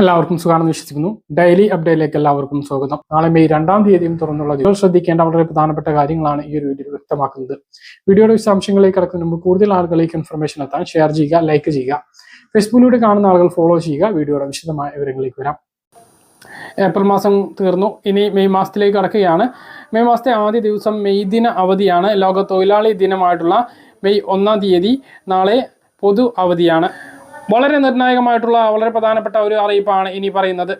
എല്ലാവർക്കും സുഖമാണെന്ന് വിശ്വസിക്കുന്നു. ഡെയിലി അപ്ഡേറ്റിലേക്ക് എല്ലാവർക്കും സ്വാഗതം. നാളെ മെയ് രണ്ടാം തീയതിയും തുറന്നുള്ള നിങ്ങൾ ശ്രദ്ധിക്കേണ്ട വളരെ പ്രധാനപ്പെട്ട കാര്യങ്ങളാണ് ഈ ഒരു വീഡിയോ വ്യക്തമാക്കുന്നത്. വീഡിയോയുടെ വിശദാംശങ്ങളിലേക്ക് കടക്കുന്നതിന് മുമ്പ് കൂടുതൽ ആളുകളിലേക്ക് ഇൻഫർമേഷൻ എത്താൻ ഷെയർ ചെയ്യുക ലൈക്ക് ചെയ്യുക. ഫേസ്ബുക്കിലൂടെ കാണുന്ന ആളുകൾ ഫോളോ ചെയ്യുക. വീഡിയോയുടെ വിശദമായ വിവരങ്ങളിലേക്ക് വരാം. ഏപ്രിൽ മാസം തീർന്നു. ഇനി മെയ് മാസത്തിലേക്ക് കടക്കുകയാണ്. മെയ് മാസത്തെ ആദ്യ ദിവസം മെയ് ദിന അവധിയാണ്. ലോക തൊഴിലാളി ദിനമായിട്ടുള്ള മെയ് ഒന്നാം തീയതി നാളെ പൊതു അവധിയാണ്. വളരെ നിർണായകമായിട്ടുള്ള വളരെ പ്രധാനപ്പെട്ട ഒരു അറിയിപ്പാണ് ഇനി പറയുന്നത്.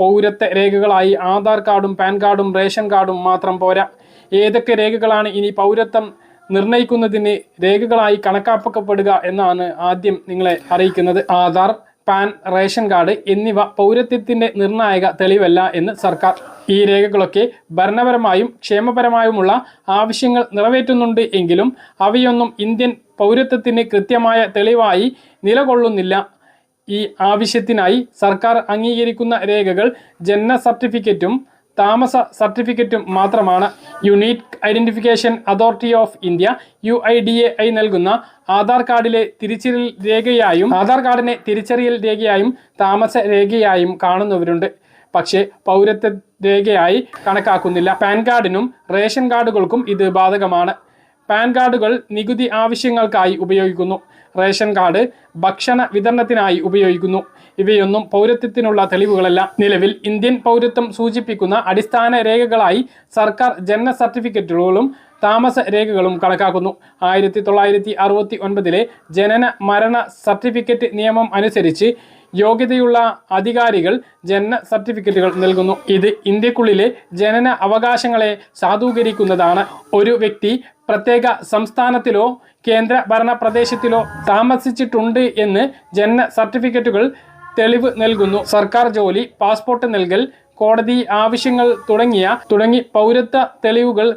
പൗരത്വ രേഖകളായി ആധാർ കാർഡും പാൻ കാർഡും റേഷൻ കാർഡും മാത്രം പോരാ. ഏതൊക്കെ രേഖകളാണ് ഇനി പൗരത്വം നിർണയിക്കുന്നതിന് രേഖകളായി കണക്കാക്കപ്പെടുക എന്നാണ് ആദ്യം നിങ്ങളെ അറിയിക്കുന്നത്. ആധാർ പാൻ റേഷൻ കാർഡ് എന്നിവ പൗരത്വത്തിന്റെ നിർണായക തെളിവല്ല എന്ന് സർക്കാർ. ഈ രേഖകളൊക്കെ ഭരണപരമായും ക്ഷേമപരമായുമുള്ള ആവശ്യങ്ങൾ നിറവേറ്റുന്നുണ്ട് എങ്കിലും അവയൊന്നും ഇന്ത്യൻ പൗരത്വത്തിന് കൃത്യമായ തെളിവായി നിലകൊള്ളുന്നില്ല. ഈ ആവശ്യത്തിനായി സർക്കാർ അംഗീകരിക്കുന്ന രേഖകൾ ജനന സർട്ടിഫിക്കറ്റും താമസ സർട്ടിഫിക്കറ്റും മാത്രമാണ്. Unique identification authority of India U I D A I നൽകുന്ന ആധാർ കാർഡിലെ തിരിച്ചറിയൽ രേഖയായും ആധാർ കാർഡിനെ തിരിച്ചറിയൽ രേഖയായും താമസ രേഖയായും കാണുന്നവരുണ്ട്. പക്ഷേ പൗരത്വ രേഖയായി കണക്കാക്കുന്നില്ല. പാൻ കാർഡിനും റേഷൻ കാർഡുകൾക്കും ഇത് ബാധകമാണ്. പാൻ കാർഡുകൾ നികുതി ആവശ്യങ്ങൾക്കായി ഉപയോഗിക്കുന്നു. റേഷൻ കാർഡ് ഭക്ഷണ വിതരണത്തിനായി ഉപയോഗിക്കുന്നു. ഇവയൊന്നും പൗരത്വത്തിനുള്ള തെളിവുകളല്ല. നിലവിൽ ഇന്ത്യൻ പൗരത്വം സൂചിപ്പിക്കുന്ന അടിസ്ഥാന രേഖകളായി സർക്കാർ ജനന സർട്ടിഫിക്കറ്റുകളും താമസ രേഖകളും കണക്കാക്കുന്നു. ആയിരത്തി തൊള്ളായിരത്തി അറുപത്തി ഒൻപതിലെ ജനന മരണ സർട്ടിഫിക്കറ്റ് നിയമം അനുസരിച്ച് യോഗ്യതയുള്ള അധികാരികൾ ജനന സർട്ടിഫിക്കറ്റുകൾ നൽകുന്നു. ഇത് ഇന്ത്യക്കുള്ളിലെ ജനന അവകാശങ്ങളെ സാധൂകരിക്കുന്നതാണ്. ഒരു വ്യക്തി പ്രത്യേക സംസ്ഥാനത്തിലോ കേന്ദ്ര ഭരണ പ്രദേശത്തിലോ താമസിച്ചിട്ടുണ്ട് എന്ന് ജനന സർട്ടിഫിക്കറ്റുകൾ തെളിവ് നൽകുന്നു. സർക്കാർ ജോലി പാസ്പോർട്ട് നൽകൽ കോടതി ആവശ്യങ്ങൾ തുടങ്ങിയ തുടങ്ങി പൗരത്വ തെളിവുകൾ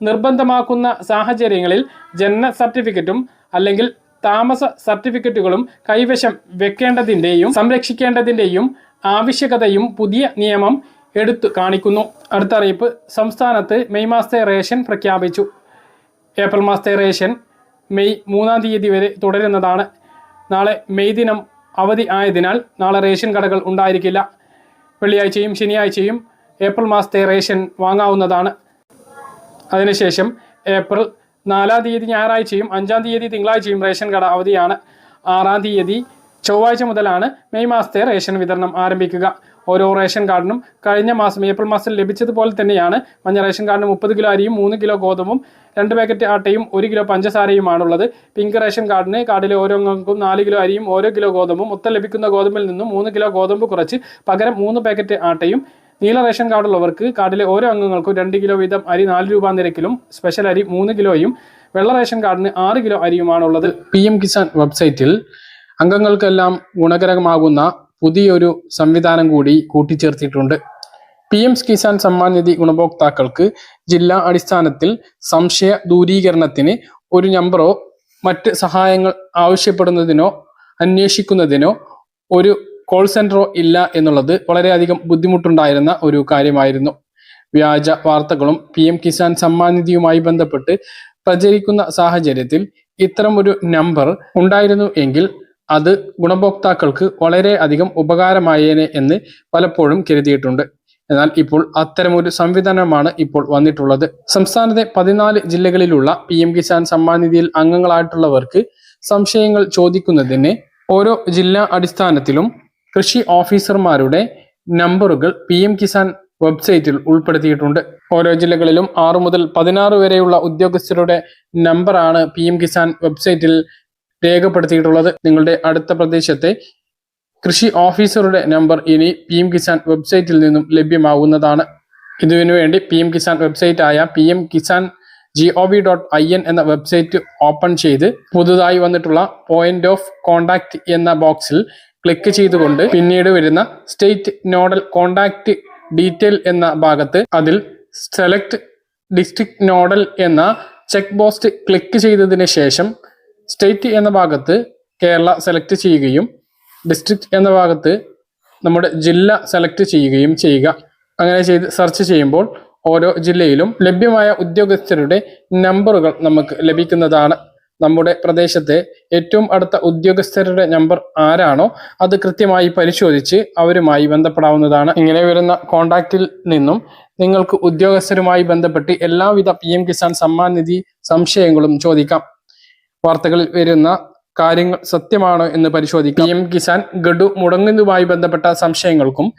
നിർബന്ധമാക്കുന്ന സാഹചര്യങ്ങളിൽ ജനന സർട്ടിഫിക്കറ്റും അല്ലെങ്കിൽ താമസ സർട്ടിഫിക്കറ്റുകളും കൈവശം വെക്കേണ്ടതിന്റെയും സംരക്ഷിക്കേണ്ടതിന്റെയും ആവശ്യകതയും പുതിയ നിയമം എടുത്തു കാണിക്കുന്നു. അടുത്ത അറിയിപ്പ്. സംസ്ഥാനത്ത് മെയ് മാസത്തെ റേഷൻ പ്രഖ്യാപിച്ചു. ഏപ്രിൽ മാസത്തെ റേഷൻ മെയ് മൂന്നാം തീയതി വരെ തുടരുന്നതാണ്. നാളെ മെയ് ദിനം അവധി ആയതിനാൽ നാളെ റേഷൻ കടകൾ ഉണ്ടായിരിക്കില്ല. വെള്ളിയാഴ്ചയും ശനിയാഴ്ചയും ഏപ്രിൽ മാസത്തെ റേഷൻ വാങ്ങാവുന്നതാണ്. അതിനുശേഷം ഏപ്രിൽ നാലാം തീയതി ഞായറാഴ്ചയും അഞ്ചാം തീയതി തിങ്കളാഴ്ചയും റേഷൻ കട അവധിയാണ്. ആറാം തീയതി ചൊവ്വാഴ്ച മുതലാണ് മെയ് മാസത്തെ റേഷൻ വിതരണം ആരംഭിക്കുക. ഓരോ റേഷൻ കാർഡിനും കഴിഞ്ഞ മാസം ഏപ്രിൽ മാസത്തിൽ ലഭിച്ചതുപോലെ തന്നെയാണ് മഞ്ഞ റേഷൻ കാർഡിന് മുപ്പത് കിലോ അരിയും മൂന്ന് കിലോ ഗോതമ്പും രണ്ട് പാക്കറ്റ് ആട്ടയും ഒരു കിലോ പഞ്ചസാരയുമാണുള്ളത്. പിങ്ക് റേഷൻ കാർഡിന് കാർഡിലെ ഓരോ അംഗങ്ങൾക്കും നാല് കിലോ അരിയും ഓരോ കിലോ ഗോതമ്പും മൊത്തം ലഭിക്കുന്ന ഗോതമ്പിൽ നിന്നും മൂന്ന് കിലോ ഗോതമ്പ് കുറച്ച് പകരം മൂന്ന് പാക്കറ്റ് ആട്ടയും നീല റേഷൻ കാർഡുള്ളവർക്ക് കാർഡിലെ ഓരോ അംഗങ്ങൾക്കും രണ്ട് കിലോ വീതം അരി നാല് രൂപ നിരക്കിലും സ്പെഷ്യൽ അരി മൂന്ന് കിലോയും വെള്ള റേഷൻ കാർഡിന് ആറ് കിലോ അരിയുമാണുള്ളത്. പി എം കിസാൻ വെബ്സൈറ്റിൽ അംഗങ്ങൾക്കെല്ലാം ഗുണകരമാകുന്ന പുതിയൊരു സംവിധാനം കൂടി കൂട്ടിച്ചേർത്തിട്ടുണ്ട്. പി എം കിസാൻ സമ്മാൻ നിധി ഗുണഭോക്താക്കൾക്ക് ജില്ലാ അടിസ്ഥാനത്തിൽ സംശയ ദൂരീകരണത്തിന് ഒരു നമ്പറോ മറ്റ് സഹായങ്ങൾ ആവശ്യപ്പെടുന്നതിനോ അന്വേഷിക്കുന്നതിനോ ഒരു കോൾ സെന്ററോ ഇല്ല എന്നുള്ളത് വളരെയധികം ബുദ്ധിമുട്ടുണ്ടായിരുന്ന ഒരു കാര്യമായിരുന്നു. വ്യാജ വാർത്തകളും പി എം കിസാൻ സമ്മാൻ നിധിയുമായി ബന്ധപ്പെട്ട് പ്രചരിക്കുന്ന സാഹചര്യത്തിൽ ഇത്തരം ഒരു നമ്പർ ഉണ്ടായിരുന്നു എങ്കിൽ അത് ഗുണഭോക്താക്കൾക്ക് വളരെ അധികം ഉപകാരമായേനെ എന്ന് പലപ്പോഴും കരുതിയിട്ടുണ്ട്. എന്നാൽ ഇപ്പോൾ അത്തരമൊരു സംവിധാനമാണ് ഇപ്പോൾ വന്നിട്ടുള്ളത്. സംസ്ഥാനത്തെ പതിനാല് ജില്ലകളിലുള്ള പി എം കിസാൻ സമ്മാൻ നിധിയിൽ അംഗങ്ങളായിട്ടുള്ളവർക്ക് സംശയങ്ങൾ ചോദിക്കുന്നതിന് ഓരോ ജില്ലാ അടിസ്ഥാനത്തിലും കൃഷി ഓഫീസർമാരുടെ നമ്പറുകൾ പി എം കിസാൻ വെബ്സൈറ്റിൽ ഉൾപ്പെടുത്തിയിട്ടുണ്ട്. ഓരോ ജില്ലകളിലും ആറു മുതൽ പതിനാറ് വരെയുള്ള ഉദ്യോഗസ്ഥരുടെ നമ്പറാണ് പി എം കിസാൻ വെബ്സൈറ്റിൽ രേഖപ്പെടുത്തിയിട്ടുള്ളത്. നിങ്ങളുടെ അടുത്ത പ്രദേശത്തെ കൃഷി ഓഫീസറുടെ നമ്പർ ഇനി പി എം കിസാൻ വെബ്സൈറ്റിൽ നിന്നും ലഭ്യമാവുന്നതാണ്. ഇതിനു വേണ്ടി പി എം കിസാൻ വെബ്സൈറ്റ് ആയ P M Kisan G O V dot I N എന്ന വെബ്സൈറ്റ് ഓപ്പൺ ചെയ്ത് പുതുതായി വന്നിട്ടുള്ള പോയിന്റ് ഓഫ് കോണ്ടാക്ട് എന്ന ബോക്സിൽ ക്ലിക്ക് ചെയ്തുകൊണ്ട് പിന്നീട് വരുന്ന സ്റ്റേറ്റ് നോഡൽ കോണ്ടാക്ട് ഡീറ്റെയിൽ എന്ന ഭാഗത്ത് അതിൽ സെലക്ട് ഡിസ്ട്രിക്ട് നോഡൽ എന്ന ചെക്ക് ബോക്സ് ക്ലിക്ക് ചെയ്തതിന് ശേഷം സ്റ്റേറ്റ് എന്ന ഭാഗത്ത് കേരള സെലക്ട് ചെയ്യുകയും ഡിസ്ട്രിക്ട് എന്ന ഭാഗത്ത് നമ്മുടെ ജില്ല സെലക്ട് ചെയ്യുകയും ചെയ്യുക. അങ്ങനെ ചെയ്ത് സെർച്ച് ചെയ്യുമ്പോൾ ഓരോ ജില്ലയിലും ലഭ്യമായ ഉദ്യോഗസ്ഥരുടെ നമ്പറുകൾ നമുക്ക് ലഭിക്കുന്നതാണ്. നമ്മുടെ പ്രദേശത്തെ ഏറ്റവും അടുത്ത ഉദ്യോഗസ്ഥരുടെ നമ്പർ ആരാണോ അത് കൃത്യമായി പരിശോധിച്ച് അവരുമായി ബന്ധപ്പെടാവുന്നതാണ്. ഇങ്ങനെ വരുന്ന കോണ്ടാക്റ്റിൽ നിന്നും നിങ്ങൾക്ക് ഉദ്യോഗസ്ഥരുമായി ബന്ധപ്പെട്ട് എല്ലാവിധ പി എം കിസാൻ സമ്മാൻ നിധി സംശയങ്ങളും ചോദിക്കാം. വാർത്തകളിൽ വരുന്ന കാര്യങ്ങൾ സത്യമാണോ എന്ന് പരിശോധിക്കാം. പി എം കിസാൻ ഗഡു മുടങ്ങുന്നതുമായി ബന്ധപ്പെട്ട സംശയങ്ങൾക്കും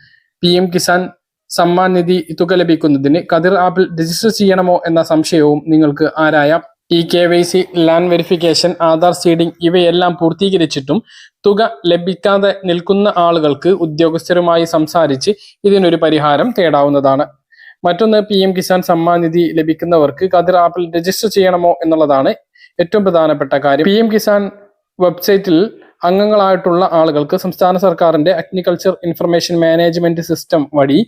പി എം കിസാൻ സമ്മാൻ നിധി തുക ലഭിക്കുന്നതിന് കതിർ ആപ്പിൽ രജിസ്റ്റർ ചെയ്യണമോ എന്ന സംശയവും നിങ്ങൾക്ക് ആരായാം. E K Y C land verification Aadhaar seeding ഇവയെല്ലാം പൂർത്തീകരിച്ചിട്ടും തുക ലഭിക്കാതെ നിൽക്കുന്ന ആളുകൾക്ക് ഉദ്യോഗസ്ഥരുമായി സംസാരിച്ച് ഇതിനൊരു പരിഹാരം തേടാവുന്നതാണ്. മറ്റൊന്ന് പി എം കിസാൻ സമ്മാൻ നിധി ലഭിക്കുന്നവർക്ക് കതിർ ആപ്പിൽ രജിസ്റ്റർ ചെയ്യണമോ എന്നുള്ളതാണ് ഏറ്റവും പ്രധാനപ്പെട്ട കാര്യം. പി എം കിസാൻ വെബ്സൈറ്റിൽ അംഗങ്ങളായിട്ടുള്ള ആളുകൾക്ക് സംസ്ഥാന സർക്കാരിന്റെ അഗ്രികൾച്ചർ ഇൻഫർമേഷൻ മാനേജ്മെന്റ് സിസ്റ്റം വഴി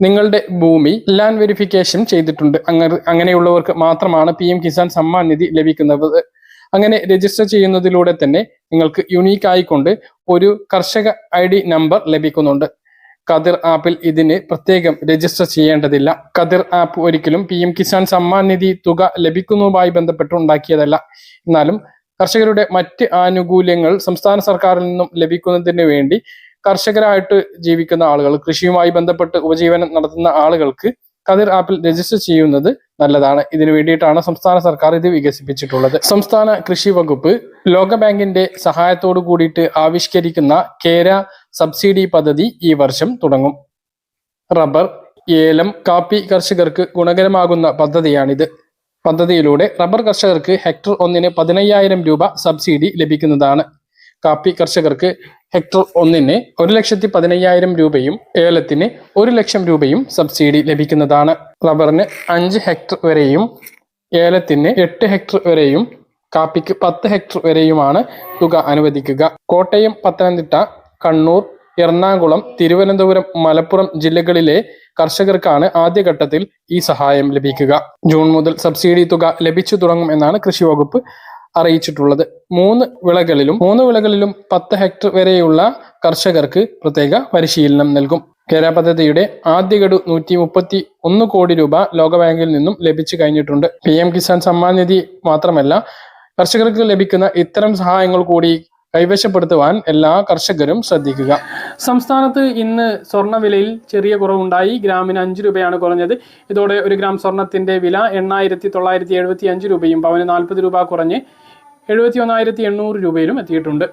നിങ്ങളുടെ ഭൂമി ലാൻഡ് വെരിഫിക്കേഷൻ ചെയ്തിട്ടുണ്ട്. അങ്ങനെ അങ്ങനെയുള്ളവർക്ക് മാത്രമാണ് പി എം കിസാൻ സമ്മാൻ നിധി ലഭിക്കുന്നത്. അങ്ങനെ രജിസ്റ്റർ ചെയ്യുന്നതിലൂടെ തന്നെ നിങ്ങൾക്ക് യുണീക്ക് ആയിക്കൊണ്ട് ഒരു കർഷക ഐ ഡി നമ്പർ ലഭിക്കുന്നുണ്ട്. കതിർ ആപ്പിൽ ഇതിന് പ്രത്യേകം രജിസ്റ്റർ ചെയ്യേണ്ടതില്ല. കതിർ ആപ്പ് ഒരിക്കലും പി എം കിസാൻ സമ്മാൻ നിധി തുക ലഭിക്കുന്നതുമായി ബന്ധപ്പെട്ട് ഉണ്ടാക്കിയതല്ല. എന്നാലും കർഷകരുടെ മറ്റ് ആനുകൂല്യങ്ങൾ സംസ്ഥാന സർക്കാരിൽ നിന്നും ലഭിക്കുന്നതിന് വേണ്ടി കർഷകരായിട്ട് ജീവിക്കുന്ന ആളുകൾ കൃഷിയുമായി ബന്ധപ്പെട്ട് ഉപജീവനം നടത്തുന്ന ആളുകൾക്ക് കതിർ ആപ്പിൽ രജിസ്റ്റർ ചെയ്യുന്നത് നല്ലതാണ്. ഇതിനു വേണ്ടിയിട്ടാണ് സംസ്ഥാന സർക്കാർ ഇത് വികസിപ്പിച്ചിട്ടുള്ളത്. സംസ്ഥാന കൃഷി വകുപ്പ് ലോകബാങ്കിന്റെ സഹായത്തോടു കൂടിയിട്ട് ആവിഷ്കരിക്കുന്ന കേര സബ്സിഡി പദ്ധതി ഈ വർഷം തുടങ്ങും. റബ്ബർ ഏലം കാപ്പി കർഷകർക്ക് ഗുണകരമാകുന്ന പദ്ധതിയാണിത്. പദ്ധതിയിലൂടെ റബ്ബർ കർഷകർക്ക് ഹെക്ടർ ഒന്നിന് പതിനയ്യായിരം രൂപ സബ്സിഡി ലഭിക്കുന്നതാണ്. കാപ്പി കർഷകർക്ക് ഹെക്ടർ ഒന്നിന് ഒരു ലക്ഷത്തി പതിനയ്യായിരം രൂപയും ഏലത്തിന് ഒരു ലക്ഷം രൂപയും സബ്സിഡി ലഭിക്കുന്നതാണ്. റബ്ബറിന് അഞ്ച് ഹെക്ടർ വരെയും ഏലത്തിന് എട്ട് ഹെക്ടർ വരെയും കാപ്പിക്ക് പത്ത് ഹെക്ടർ വരെയുമാണ് തുക അനുവദിക്കുക. കോട്ടയം പത്തനംതിട്ട കണ്ണൂർ എറണാകുളം തിരുവനന്തപുരം മലപ്പുറം ജില്ലകളിലെ കർഷകർക്കാണ് ആദ്യഘട്ടത്തിൽ ഈ സഹായം ലഭിക്കുക. ജൂൺ മുതൽ സബ്സിഡി തുക ലഭിച്ചു തുടങ്ങും എന്നാണ് കൃഷി വകുപ്പ് അറിയിച്ചിട്ടുള്ളത്. മൂന്ന് വിളകളിലും മൂന്ന് വിളകളിലും പത്ത് ഹെക്ടർ വരെയുള്ള കർഷകർക്ക് പ്രത്യേക പരിശീലനം നൽകും. കേര പദ്ധതിയുടെ ആദ്യ ഗഡു നൂറ്റി മുപ്പത്തി ഒന്ന് കോടി രൂപ ലോകബാങ്കിൽ നിന്നും ലഭിച്ചു കഴിഞ്ഞിട്ടുണ്ട്. പി എം കിസാൻ സമ്മാൻ നിധി മാത്രമല്ല കർഷകർക്ക് ലഭിക്കുന്ന ഇത്തരം സഹായങ്ങൾ കൂടി കൈവശപ്പെടുത്തുവാൻ എല്ലാ കർഷകരും ശ്രദ്ധിക്കുക. സംസ്ഥാനത്ത് ഇന്ന് സ്വർണ വിലയിൽ ചെറിയ കുറവുണ്ടായി. ഗ്രാമിന് അഞ്ച് രൂപയാണ് കുറഞ്ഞത്. ഇതോടെ ഒരു ഗ്രാം സ്വർണത്തിന്റെ വില എണ്ണായിരത്തി തൊള്ളായിരത്തി എഴുപത്തി അഞ്ച് രൂപയും പവന് നാൽപ്പത് രൂപ കുറഞ്ഞ് എഴുപത്തി ഒന്നായിരത്തി എണ്ണൂറ് രൂപയിലും എത്തിയിട്ടുണ്ട്.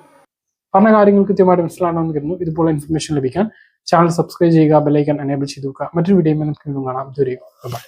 പറഞ്ഞ കാര്യങ്ങൾ കൃത്യമായിട്ട് മനസ്സിലാണെന്ന് കരുതുന്നു. ഇതുപോലെ ഇൻഫർമേഷൻ ലഭിക്കാൻ ചാനൽ സബ്സ്ക്രൈബ് ചെയ്യുക ബെലൈക്കൻ എനേബിൾ ചെയ്തു മറ്റൊരു വീഡിയോ നമുക്ക് കാണാം. ഇതുവരെയും. ബൈ